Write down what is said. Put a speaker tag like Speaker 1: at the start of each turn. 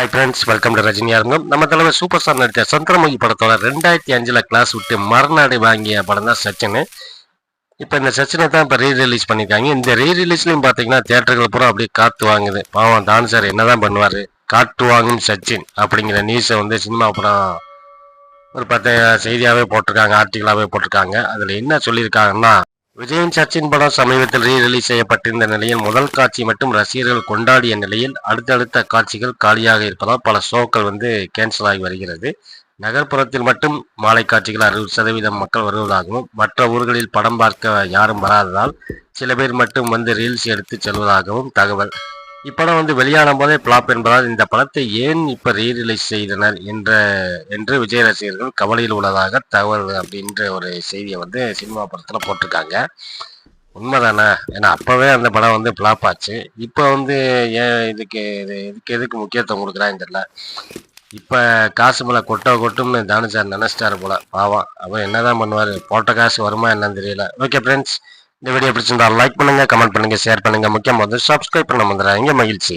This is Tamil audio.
Speaker 1: Hi friends welcome to Rajini Arangam நம்ம தலைவர் சூப்பர் ஸ்டார் நடித்த சந்திரமுகி படத்தோட ரெண்டாயிரத்தி அஞ்சில் கிளாஸ் விட்டு மறுநாடு வாங்கிய படம் தான் சச்சின் இப்போ இந்த சச்சினை தான் இப்போ ரீ ரிலீஸ் பண்ணியிருக்காங்க இந்த ரீ ரிலீஸ்லையும் பார்த்தீங்கன்னா தேட்டர்கள் பூரா அப்படியே காத்து வாங்குது. பாவம் தான் சார் என்னதான் பண்ணுவார்? காட்டு வாங்கும் சச்சின் அப்படிங்கிற நியூஸை வந்து சினிமா படம் ஒரு பத்து செய்தியாகவே போட்டிருக்காங்க ஆர்டிக்கலாகவே போட்டிருக்காங்க. அதில் என்ன சொல்லியிருக்காங்கன்னா விஜயன் சச்சின் படம் சமீபத்தில் ரீ ரிலீஸ் செய்யப்பட்டிருந்த நிலையில் முதல் காட்சி மட்டும் ரசிகர்கள் கொண்டாடிய நிலையில் அடுத்தடுத்த காட்சிகள் காலியாக இருப்பதால் பல ஷோக்கள் வந்து கேன்சல் ஆகி வருகிறது. நகர்ப்புறத்தில் மட்டும் மாலை காட்சிகள் அறுபது சதவீதம் மக்கள் வருவதாகவும் மற்ற ஊர்களில் படம் பார்க்க யாரும் வராததால் சில பேர் மட்டும் வந்து ரீல்ஸ் எடுத்து செல்வதாகவும் தகவல். இப்படம் வந்து வெளியான போதே பிளாப் என்பதால் இந்த படத்தை ஏன் இப்ப ரீ ரிலீஸ் செய்தனர் என்ற என்று விஜய் ரசிகர்கள் கவலையில் உள்ளதாக தகவல் அப்படின்ற ஒரு செய்தியை வந்து சினிமா படத்துல போட்டிருக்காங்க. உண்மைதானே? ஏன்னா அப்பவே அந்த படம் வந்து பிளாப் ஆச்சு. இப்போ வந்து ஏன் இதுக்கு இது இதுக்கு எதுக்கு முக்கியத்துவம் கொடுக்குறான்னு தெரியல. இப்போ காசு மேலே கொட்ட கொட்டும்னு தானு சார் நினைச்சிட்டாரு போல. பாவம். அப்போ என்னதான் பண்ணுவார்? போட்ட காசு வருமா என்னன்னு தெரியல. ஓகே ஃப்ரெண்ட்ஸ் இந்த வீடியோ பிடிச்சிருந்தா லைக் பண்ணுங்க கமெண்ட் பண்ணுங்க ஷேர் பண்ணுங்க. முக்கியமாக வந்து சப்ஸ்கிரைப் பண்ண வந்துடுறாங்க மகிழ்ச்சி.